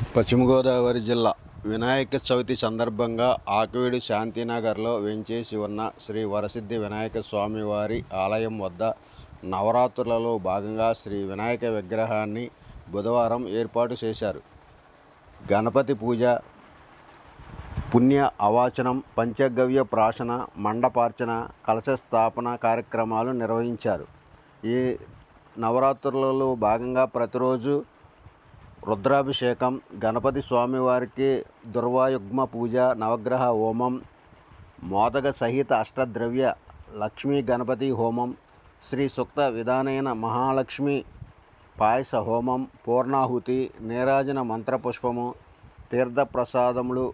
పశ్చిమ గోదావరి జిల్లా వినాయక చవితి సందర్భంగా ఆకివీడు శాంతినగర్లో వెంచేసి ఉన్న శ్రీ వరసిద్ధి వినాయక స్వామివారి ఆలయం వద్ద నవరాత్రులలో భాగంగా శ్రీ వినాయక విగ్రహాన్ని బుధవారం ఏర్పాటు చేశారు. గణపతి పూజ పుణ్య అవాచనం పంచగవ్య ప్రాశన మండపార్చన కలశ స్థాపన కార్యక్రమాలు నిర్వహించారు. ఈ నవరాత్రులలో భాగంగా ప్రతిరోజు రుద్రాభిషేకం గణపతి స్వామివారికి దుర్వాయుగ్మ పూజ నవగ్రహ హోమం మోదక సహిత అష్టద్రవ్య లక్ష్మీ గణపతి హోమం శ్రీ సుక్త విధానైన మహాలక్ష్మి పాయస హోమం పూర్ణాహుతి నీరాజన మంత్రపుష్పము తీర్థప్రసాదములు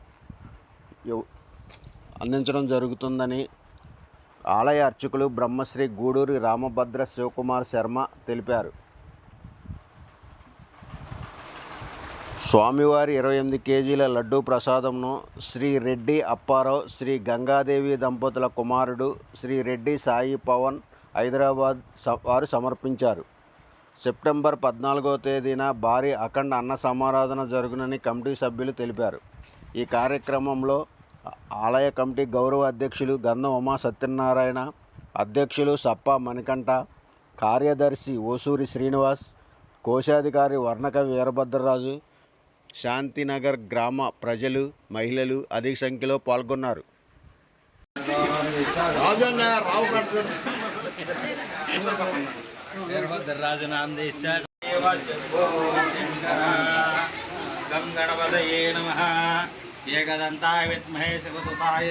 అందించడం జరుగుతుందని ఆలయ అర్చకులు బ్రహ్మశ్రీ గూడూరి రామభద్ర శివకుమార్ శర్మ తెలిపారు. స్వామివారి ఇరవై ఎనిమిది కేజీల లడ్డూ ప్రసాదంను శ్రీ రెడ్డి అప్పారావు శ్రీ గంగాదేవి దంపతుల కుమారుడు శ్రీ రెడ్డి సాయి పవన్ హైదరాబాద్ స- వారు సమర్పించారు. సెప్టెంబర్ పద్నాలుగో తేదీన భారీ అఖండ అన్న సమారాధన జరుగునని కమిటీ సభ్యులు తెలిపారు. ఈ కార్యక్రమంలో ఆలయ కమిటీ గౌరవ అధ్యక్షులు గంధం ఉమా సత్యనారాయణ అధ్యక్షులు సప్ప మణికంఠ కార్యదర్శి ఓసూరి శ్రీనివాస్ కోశాధికారి వర్ణక వీరభద్రరాజు శాంతినగర్ గ్రామ ప్రజలు మహిళలు అధిక సంఖ్యలో పాల్గొన్నారు. వీరభద్రరాజనాందేశ గం గణపతయే నమ ఏకదంతాయ విద్మహే శివసుతాయ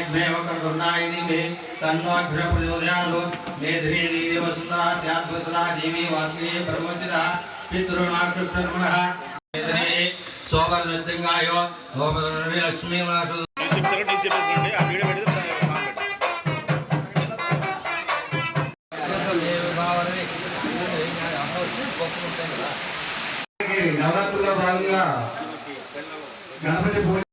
ధ్రుయాగ్నేవ కర్ణాయ దివే తన్నోగ్ర ప్రచోదయాలు దేవి వసుంధరా స్యాత్ దేవి వాసుకే ప్రమోచిత లక్ష్మీ నవరాత్రుల్లో భాగంగా గణపతి పూజ